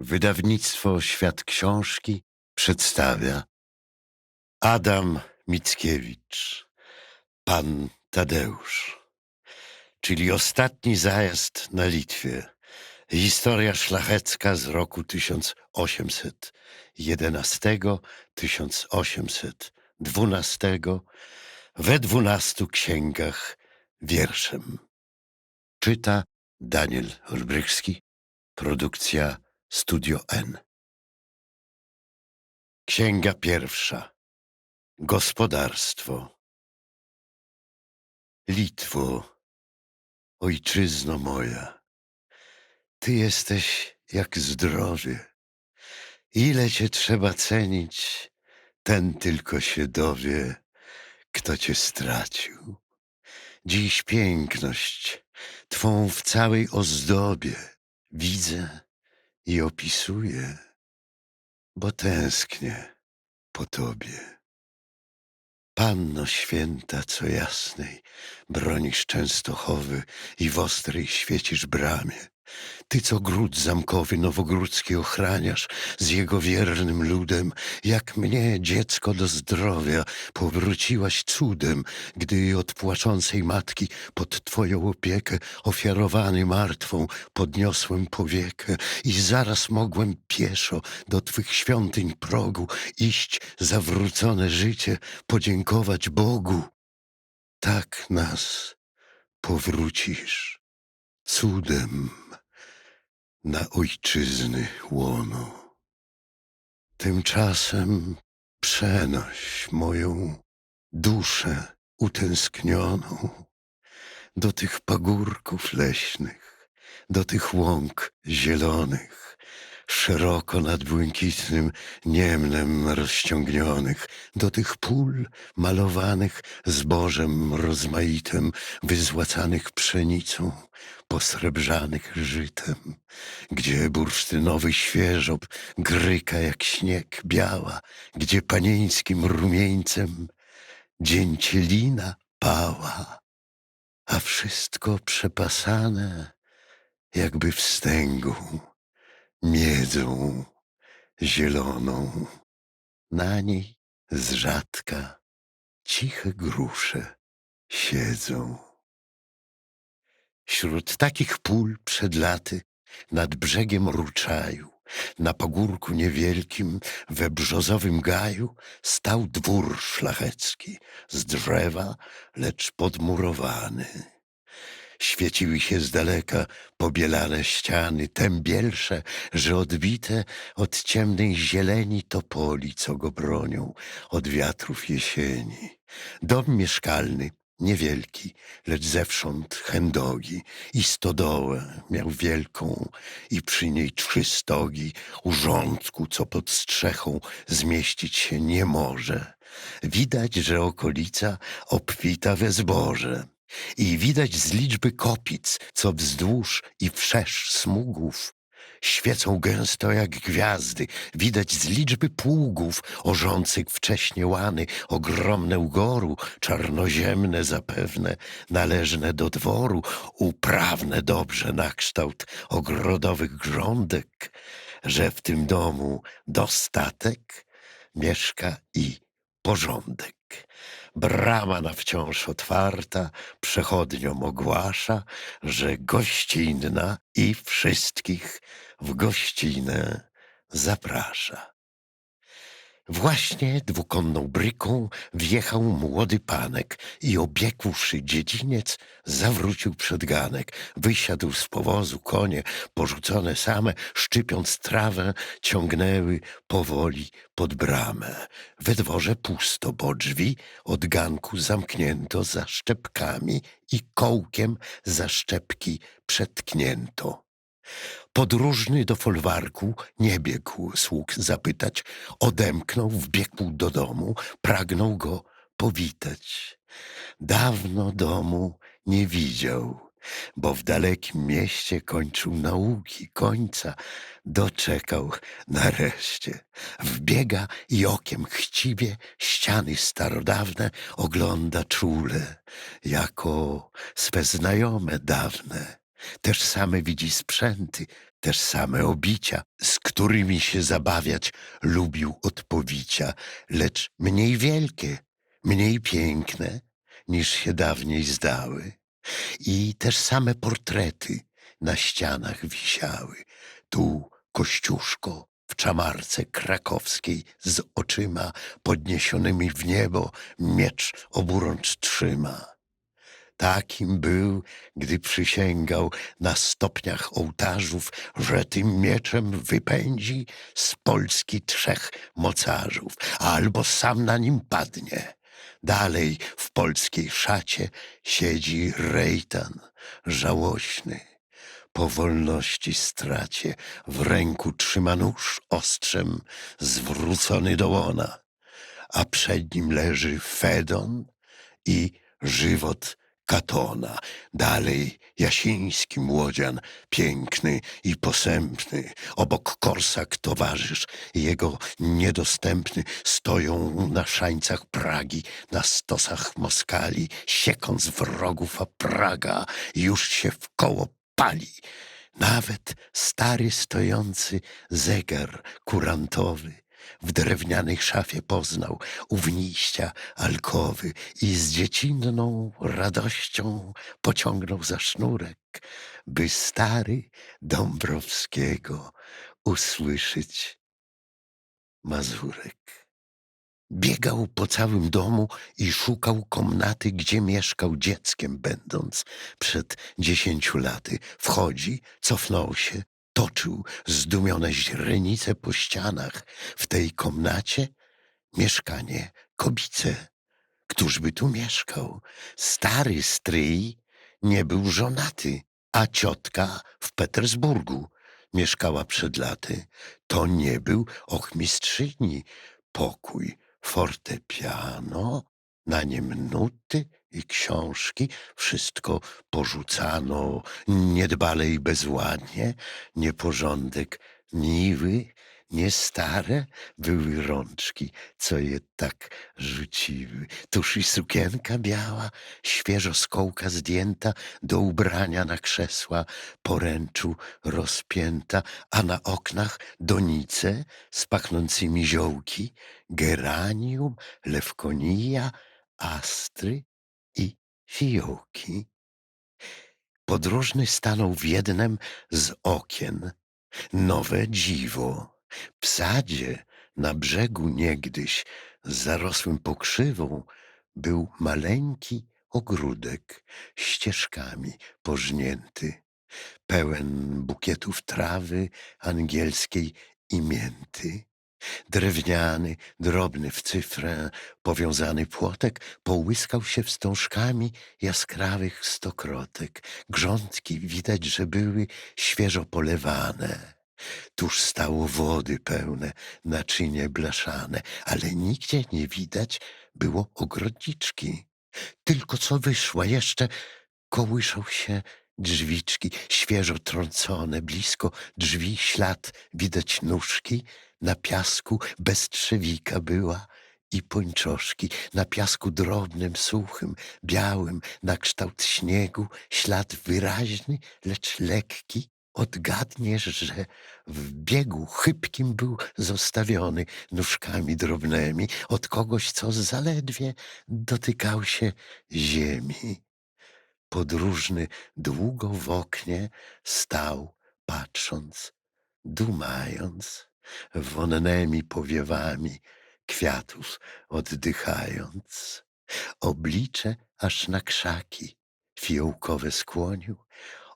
Wydawnictwo Świat Książki przedstawia Adam Mickiewicz, Pan Tadeusz, czyli ostatni zajazd na Litwie. Historia szlachecka z roku 1811-1812 we dwunastu księgach wierszem. Czyta Daniel Olbrychski, produkcja Studio N. Księga pierwsza. Gospodarstwo. Litwo, ojczyzno moja, ty jesteś jak zdrowie. Ile cię trzeba cenić, ten tylko się dowie, kto cię stracił. Dziś piękność twą w całej ozdobie widzę i opisuję, bo tęsknię po tobie. Panno święta, co jasnej, bronisz Częstochowy i w ostrej świecisz bramie. Ty, co gród zamkowy nowogródzki ochraniasz z jego wiernym ludem, jak mnie, dziecko do zdrowia, powróciłaś cudem, gdy od płaczącej matki pod twoją opiekę ofiarowany martwą podniosłem powiekę i zaraz mogłem pieszo do twych świątyń progu iść zawrócone życie, podziękować Bogu. Tak nas powrócisz cudem na ojczyzny łono. Tymczasem przenoś moją duszę utęsknioną do tych pagórków leśnych, do tych łąk zielonych, szeroko nad błękitnym niemnem rozciągnionych, do tych pól malowanych zbożem rozmaitym, wyzłacanych pszenicą, posrebrzanych żytem, gdzie bursztynowy świeżob gryka jak śnieg biała, gdzie panieńskim rumieńcem dzięcielina pała, a wszystko przepasane jakby wstęgą miedzą zieloną. Na niej z rzadka ciche grusze siedzą. Wśród takich pól przed laty nad brzegiem ruczaju, na pagórku niewielkim we brzozowym gaju stał dwór szlachecki z drzewa, lecz podmurowany. Świeciły się z daleka pobielane ściany, tem bielsze, że odbite od ciemnej zieleni topoli, co go bronią od wiatrów jesieni. Dom mieszkalny, niewielki, lecz zewsząd chędogi i stodołę miał wielką i przy niej trzy stogi urządku, co pod strzechą zmieścić się nie może. Widać, że okolica obfita we zboże. I widać z liczby kopic, co wzdłuż i wszerz smugów świecą gęsto jak gwiazdy. Widać z liczby pługów orzących wcześnie łany, ogromne ugoru, czarnoziemne zapewne, należne do dworu, uprawne dobrze na kształt ogrodowych grządek, że w tym domu dostatek mieszka i porządek. Brama na wciąż otwarta przechodniom ogłasza, że gościnna i wszystkich w gościnę zaprasza. Właśnie dwukonną bryką wjechał młody panek i obiegłszy dziedziniec, zawrócił przed ganek. Wysiadł z powozu konie, porzucone same, szczypiąc trawę, ciągnęły powoli pod bramę. We dworze pusto, bo drzwi od ganku zamknięto za szczepkami i kołkiem za szczepki przetknięto. Podróżny do folwarku nie biegł sług zapytać, odemknął, wbiegł do domu, pragnął go powitać. Dawno domu nie widział, bo w dalekim mieście kończył nauki, końca doczekał nareszcie. Wbiega i okiem chciwie ściany starodawne ogląda czule, jako swe znajome dawne. Też same widzi sprzęty, też same obicia, z którymi się zabawiać lubił od powicia, lecz mniej wielkie, mniej piękne, niż się dawniej zdały. I też same portrety na ścianach wisiały. Tu Kościuszko w czamarce krakowskiej z oczyma podniesionymi w niebo miecz oburącz trzyma. Takim był, gdy przysięgał na stopniach ołtarzów, że tym mieczem wypędzi z Polski trzech mocarzów, albo sam na nim padnie. Dalej w polskiej szacie siedzi Rejtan, żałośny. Po wolności stracie w ręku trzyma nóż ostrzem zwrócony do łona, a przed nim leży Fedon i żywot Katona. Dalej Jasiński młodzian, piękny i posępny. Obok Korsak towarzysz, jego niedostępny, stoją na szańcach Pragi, na stosach Moskali, siekąc wrogów, a Praga już się w koło pali. Nawet stary stojący zegar kurantowy w drewnianej szafie poznał ówniścia alkowy i z dziecinną radością pociągnął za sznurek, by stary Dąbrowskiego usłyszeć Mazurek. Biegał po całym domu i szukał komnaty, gdzie mieszkał dzieckiem będąc przed dziesięciu laty. Wchodzi, cofnął się, toczył zdumione źrenice po ścianach. W tej komnacie mieszkanie kobice. Któż by tu mieszkał? Stary stryj nie był żonaty, a ciotka w Petersburgu mieszkała przed laty. To nie był ochmistrzyni pokój, fortepiano, na nim nuty i książki, wszystko porzucano niedbale i bezładnie, nieporządek niwy, nie stare. Były rączki, co je tak rzuciły. Tuż i sukienka biała, świeżo z kołka zdjęta, do ubrania na krzesła poręczu rozpięta, a na oknach donice z pachnącymi ziołki, geranium, lewkonia, astry fiołki. Podróżny stanął w jednem z okien. Nowe dziwo. W sadzie na brzegu niegdyś, zarosłym pokrzywą, był maleńki ogródek, ścieżkami pożnięty, pełen bukietów trawy angielskiej i mięty. Drewniany, drobny w cyfrę, powiązany płotek połyskał się wstążkami jaskrawych stokrotek. Grządki widać, że były świeżo polewane. Tuż stało wody pełne, naczynie blaszane, ale nigdzie nie widać było ogrodniczki. Tylko co wyszła jeszcze, kołyszą się drzwiczki, świeżo trącone, blisko drzwi ślad widać nóżki, na piasku bez trzewika była i pończoszki, na piasku drobnym, suchym, białym, na kształt śniegu, ślad wyraźny, lecz lekki. Odgadniesz, że w biegu chybkim był zostawiony nóżkami drobnymi od kogoś, co zaledwie dotykał się ziemi. Podróżny długo w oknie stał, patrząc, dumając, wonnymi powiewami kwiatów oddychając. Oblicze aż na krzaki fiołkowe skłonił,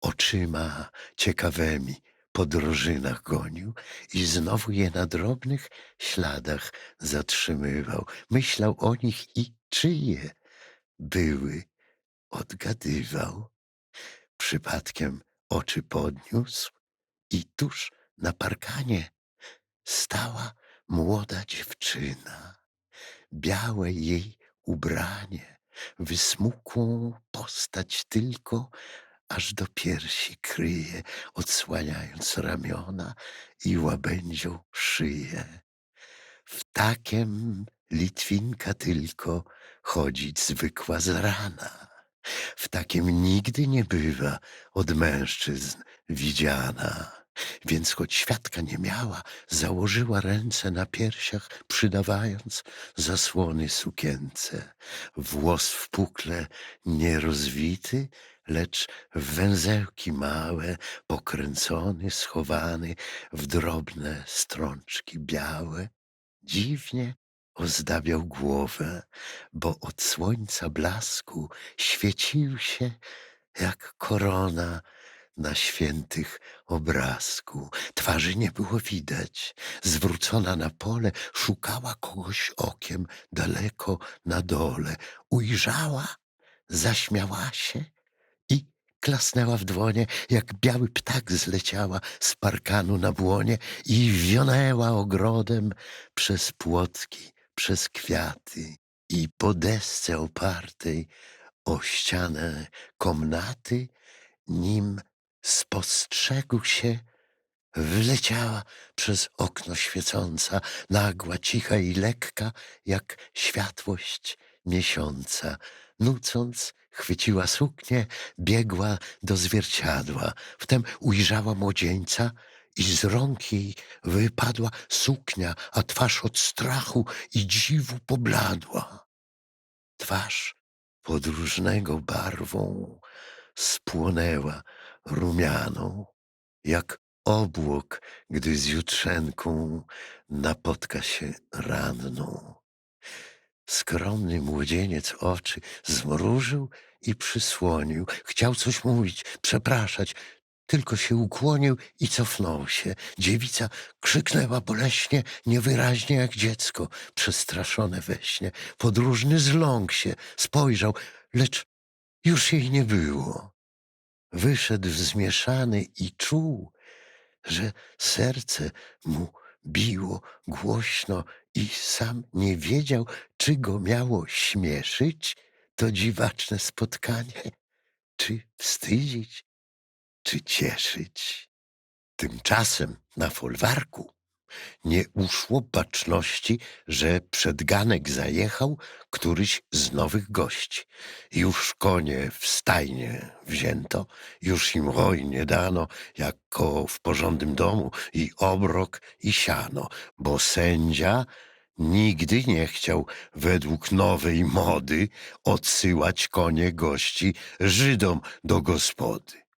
oczyma ciekawemi po drożynach gonił i znowu je na drobnych śladach zatrzymywał. Myślał o nich i czyje były, odgadywał. Przypadkiem oczy podniósł i tuż na parkanie stała młoda dziewczyna. Białe jej ubranie, wysmukłą postać tylko, aż do piersi kryje, odsłaniając ramiona i łabędzią szyję. W takiem Litwinka tylko chodzić zwykła z rana. W takim nigdy nie bywa od mężczyzn widziana. Więc choć świadka nie miała, założyła ręce na piersiach, przydawając zasłony sukience. Włos w pukle nierozwity, lecz w węzełki małe, pokręcony, schowany w drobne strączki białe. Dziwnie ozdabiał głowę, bo od słońca blasku świecił się jak korona na świętych obrazku. Twarzy nie było widać. Zwrócona na pole, szukała kogoś okiem daleko na dole. Ujrzała, zaśmiała się i klasnęła w dłonie, jak biały ptak zleciała z parkanu na błonie i wionęła ogrodem przez płotki, przez kwiaty i po desce opartej o ścianę komnaty, nim spostrzegł się, wleciała przez okno świecąca, nagła, cicha i lekka, jak światłość miesiąca. Nucąc, chwyciła suknię, biegła do zwierciadła. Wtem ujrzała młodzieńca i z rąk jej wypadła suknia, a twarz od strachu i dziwu pobladła. Twarz podróżnego barwą spłonęła rumianą, jak obłok, gdy z jutrzenką napotka się ranną. Skromny młodzieniec oczy zmrużył i przysłonił. Chciał coś mówić, przepraszać, tylko się ukłonił i cofnął się. Dziewica krzyknęła boleśnie, niewyraźnie jak dziecko, przestraszone we śnie. Podróżny zląkł się, spojrzał, lecz już jej nie było. Wyszedł zmieszany i czuł, że serce mu biło głośno i sam nie wiedział, czy go miało śmieszyć to dziwaczne spotkanie, czy wstydzić, czy cieszyć. Tymczasem na folwarku nie uszło baczności, że przed ganek zajechał któryś z nowych gości. Już konie w stajnie wzięto, już im hojnie dano, jako w porządnym domu, i obrok, i siano, bo sędzia nigdy nie chciał według nowej mody odsyłać konie gości Żydom do gospody.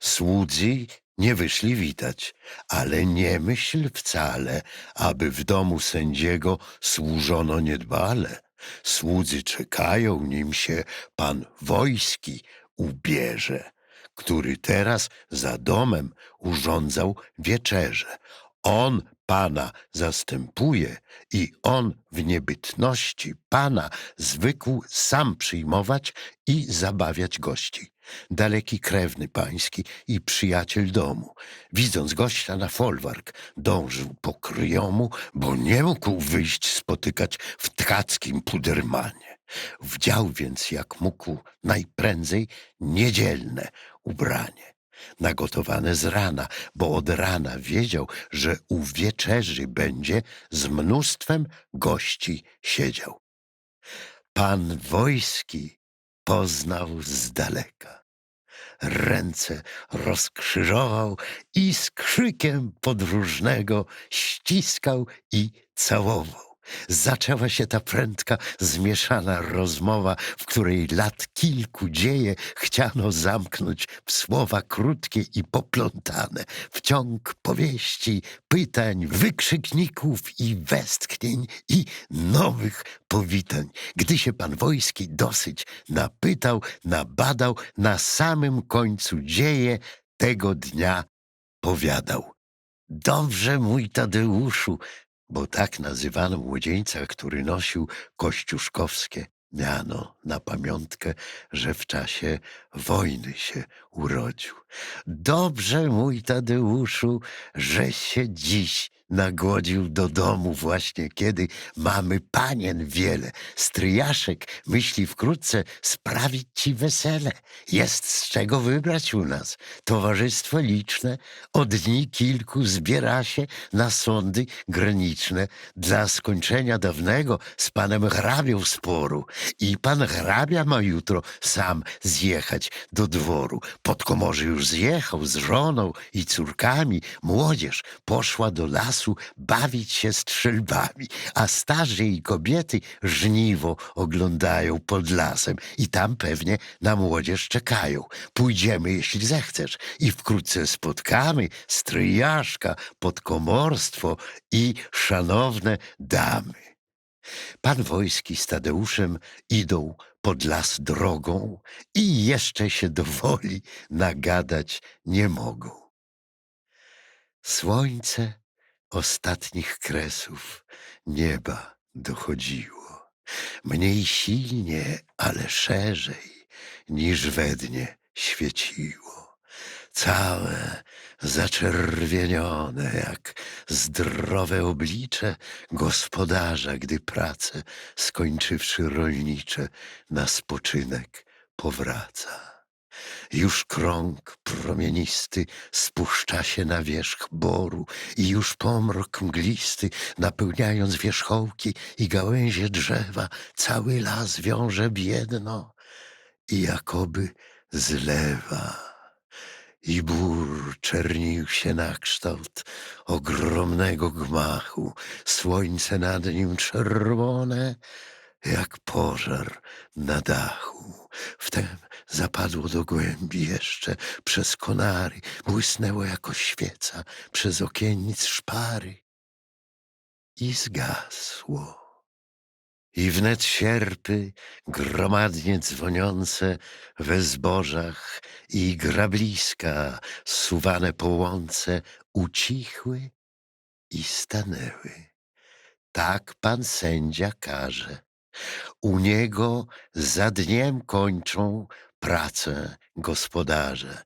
Słudzy nie wyszli witać, ale nie myśl wcale, aby w domu sędziego służono niedbale. Słudzy czekają, nim się pan wojski ubierze, który teraz za domem urządzał wieczerze. On Pana zastępuje i on w niebytności Pana zwykł sam przyjmować i zabawiać gości. Daleki krewny pański i przyjaciel domu, widząc gościa na folwark, dążył po kryjomu, bo nie mógł wyjść spotykać w tkackim pudermanie. Wdział więc jak mógł najprędzej niedzielne ubranie nagotowane z rana, bo od rana wiedział, że u wieczerzy będzie z mnóstwem gości siedział. Pan wojski poznał z daleka. Ręce rozkrzyżował i z krzykiem podróżnego ściskał i całował. Zaczęła się ta prędka, zmieszana rozmowa, w której lat kilku dzieje chciano zamknąć w słowa krótkie i poplątane, w ciąg powieści, pytań, wykrzykników i westchnień i nowych powitań. Gdy się pan wojski dosyć napytał, nabadał, na samym końcu dzieje tego dnia powiadał. Dobrze, mój Tadeuszu, bo tak nazywano młodzieńca, który nosił kościuszkowskie miano na pamiątkę, że w czasie wojny się urodził. Dobrze, mój Tadeuszu, że się dziś nagłodził do domu właśnie, kiedy mamy panien wiele. Stryjaszek myśli wkrótce sprawić ci wesele. Jest z czego wybrać u nas. Towarzystwo liczne od dni kilku zbiera się na sądy graniczne dla skończenia dawnego z panem hrabią sporu. I pan hrabia ma jutro sam zjechać do dworu. Podkomorzy już zjechał z żoną i córkami. Młodzież poszła do lasu bawić się strzelbami, a starzy i kobiety żniwo oglądają pod lasem i tam pewnie na młodzież czekają. Pójdziemy, jeśli zechcesz, i wkrótce spotkamy stryjaszka, podkomorstwo i szanowne damy. Pan Wojski z Tadeuszem idą pod las drogą i jeszcze się do woli nagadać nie mogą. Słońce ostatnich kresów nieba dochodziło. Mniej silnie, ale szerzej niż we dnie świeciło. Całe zaczerwienione jak zdrowe oblicze gospodarza, gdy pracę skończywszy rolnicze na spoczynek powraca. Już krąg promienisty spuszcza się na wierzch boru i już pomrok mglisty, napełniając wierzchołki i gałęzie drzewa, cały las wiąże biedno i jakoby zlewa. I bór czernił się na kształt ogromnego gmachu, słońce nad nim czerwone, jak pożar na dachu. Wtem zapadło do głębi jeszcze przez konary, błysnęło jako świeca przez okiennic szpary i zgasło. I wnet sierpy, gromadnie dzwoniące we zbożach i grabliska suwane po łące ucichły i stanęły. Tak pan sędzia każe. U niego za dniem kończą pracę gospodarze.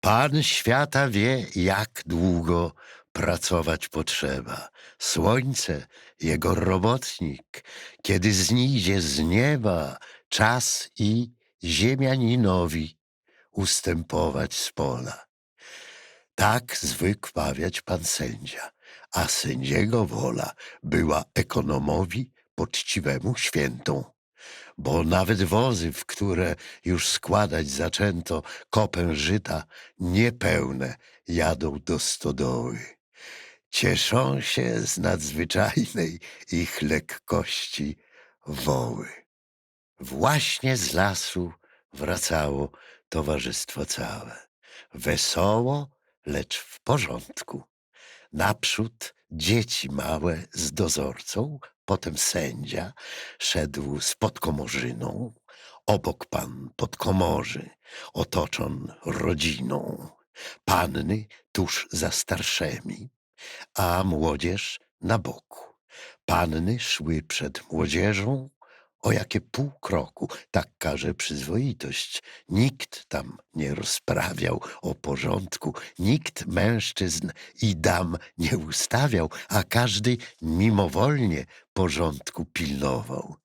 Pan świata wie, jak długo pracować potrzeba. Słońce, jego robotnik, kiedy znijdzie z nieba czas i ziemianinowi ustępować z pola. Tak zwykł mawiać pan sędzia, a sędziego wola była ekonomowi poczciwemu świętą. Bo nawet wozy, w które już składać zaczęto kopę żyta, niepełne jadą do stodoły. Cieszą się z nadzwyczajnej ich lekkości woły. Właśnie z lasu wracało towarzystwo całe. Wesoło, lecz w porządku. Naprzód dzieci małe z dozorcą, potem sędzia szedł z podkomorzyną, obok pan podkomorzy, otoczon rodziną, panny tuż za starszymi, a młodzież na boku. Panny szły przed młodzieżą o jakie pół kroku, tak każe przyzwoitość. Nikt tam nie rozprawiał o porządku, nikt mężczyzn i dam nie ustawiał, a każdy mimowolnie porządku pilnował.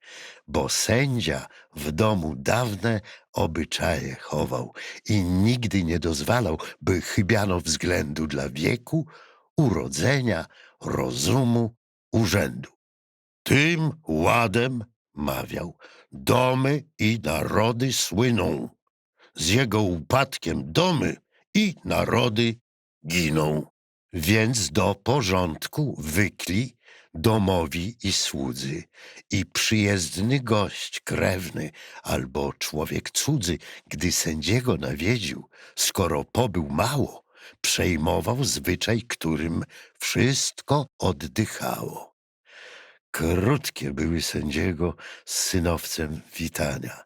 Bo sędzia w domu dawne obyczaje chował i nigdy nie dozwalał, by chybiano względu dla wieku, urodzenia, rozumu, urzędu. Tym ładem mawiał, domy i narody słyną. Z jego upadkiem domy i narody giną. Więc do porządku wykli domowi i słudzy i przyjezdny gość krewny albo człowiek cudzy, gdy sędziego nawiedził, skoro pobył mało, przejmował zwyczaj, którym wszystko oddychało. Krótkie były sędziego z synowcem witania.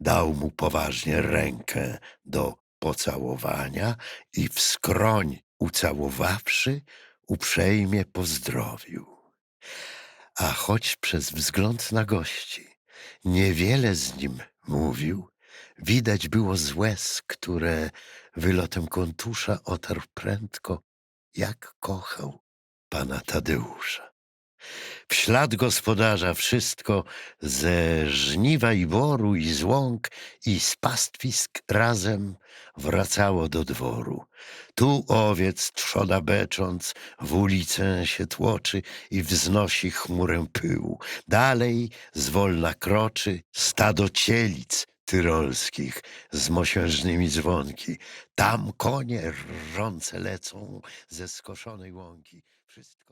Dał mu poważnie rękę do pocałowania i w skroń ucałowawszy, uprzejmie pozdrowił. A choć przez wzgląd na gości niewiele z nim mówił, widać było z łez, które wylotem kontusza otarł prędko, jak kochał pana Tadeusza. W ślad gospodarza wszystko ze żniwa i boru i z łąk i z pastwisk razem wracało do dworu. Tu owiec trzoda becząc w ulicę się tłoczy i wznosi chmurę pyłu. Dalej zwolna kroczy stado cielic tyrolskich z mosiężnymi dzwonki. Tam konie rżące lecą ze skoszonej łąki. Wszystko.